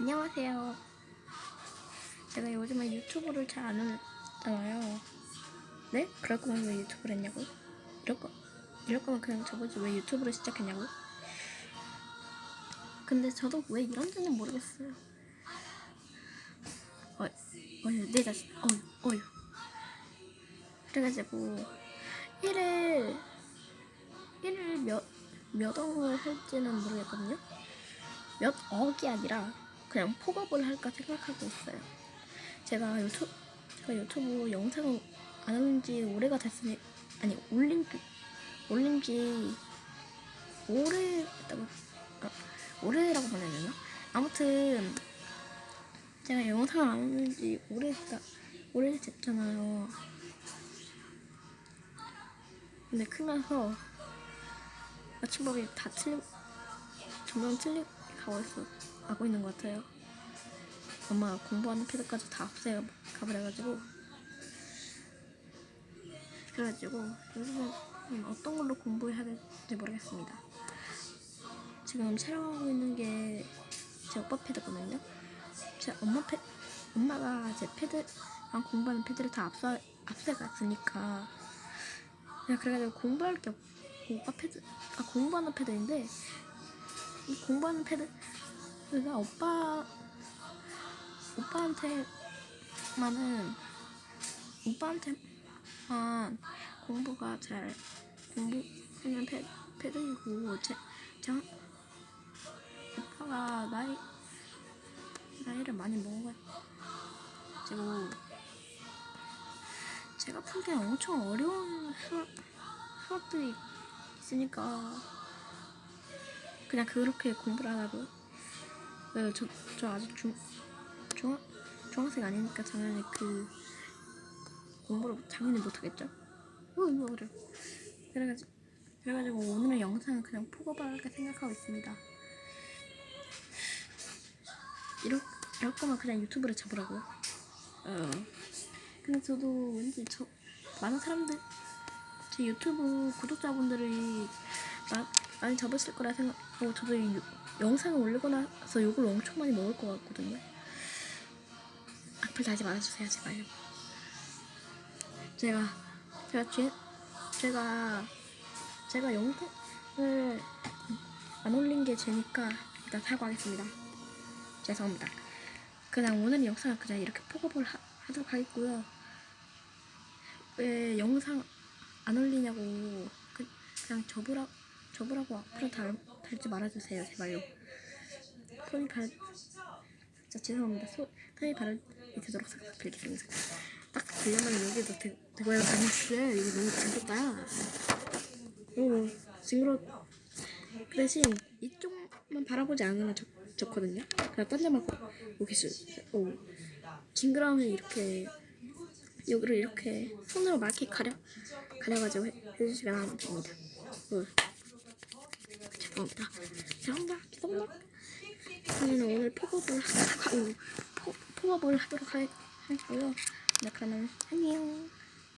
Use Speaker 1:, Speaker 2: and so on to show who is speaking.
Speaker 1: 안녕하세요. 제가 요즘에 유튜브를 잘 안 올렸잖아요. 네? 그럴 거면 왜 유튜브를 했냐고? 이럴 거, 이럴 거면 그냥 저보지 왜 유튜브를 시작했냐고? 근데 저도 왜 이런지는 모르겠어요. 어, 어휴, 내 자식, 어휴, 어휴. 그래가지고, 일을, 일을 몇, 몇 억을 할지는 모르겠거든요. 몇 억이 아니라 그냥 폭업을 할까 생각하고 있어요. 제가 유튜 제가 유튜브 영상을 안 올린 지 오래가 됐으니 아니 올린 지 올린 지 오래 아, 오래라고 말해야 되나? 아무튼 제가 영상을 안 올린 지 오래 됐다 오래 됐잖아요. 근데 크면서 아침밥이 다 틀리 점점 틀리 가고 있어 가고 있는 것 같아요. 엄마가 공부하는 패드까지 다 없애가 가버려가지고 그래가지고 요즘은 어떤 걸로 공부해야 될지 모르겠습니다. 지금 촬영하고 있는 게 제 오빠 패드거든요. 제 엄마 패 엄마가 제 패드랑 공부하는 패드를 다 앞서 앞세갔으니까 그냥 그래가지고 공부할 게 없고 오빠 패드 아 공부하는 패드인데 이 공부하는 패드 가 오빠 오빠한테만은 오빠한테만 공부가 잘 공부하는 패, 패드이고 제, 제 오빠가 나이 나이를 많이 먹어가지고 제가 풀기엔 엄청 어려운 수업, 수업들이 있으니까 그냥 그렇게 공부를 하라고요. 네, 저, 저 아직 중, 중학, 중학생 아니니까 당연히 그 공부를 당연히 못하겠죠. 어, 이거 그래. 그래가지고, 그래가지고 오늘의 영상은 그냥 할까 생각하고 있습니다. 이럴, 이럴 거면 그냥 유튜브를 잡으라고요. 어. 근데 저도 왠지 저 많은 사람들 제 유튜브 구독자분들이 마, 많이 잡으실 거라 생각하고 저도 이 유- 영상을 올리고 나서 욕을 엄청 많이 먹을 것 같거든요. 악플 달지 말아주세요 제발요. 제가 제가 죄 제가 제가 영상을 안 올린 게 죄니까 일단 사과하겠습니다. 죄송합니다. 그냥 오늘 영상을 그냥 이렇게 폭업을 하, 하도록 하겠고요. 왜 영상 안 올리냐고 그, 그냥 접으라 접으라고 앞으로 달, 달지 말아주세요 제발요. 손이 발 진짜 죄송합니다. 손, 손이 발을 되도록 싹싹 빌겠습니다. 딱 빌려면 여기도 대, 대고야 아니 그래 이거 너무 징그럽다. 오 징그러. 그 대신 이쪽만 바라보지 않으면 좋, 좋거든요. 그냥 딴 데만 싫. 오 징그러우면 이렇게 여기를 이렇게 손으로 막 이렇게 가려 가려가지고 해, 해주시면 됩니다. 어. 죄송합니다. 죄송합니다. 죄송합니다. 저는 오늘 폭업을 하고 포, 폭업을 하도록 할, 하고요. 네 그러면 안녕.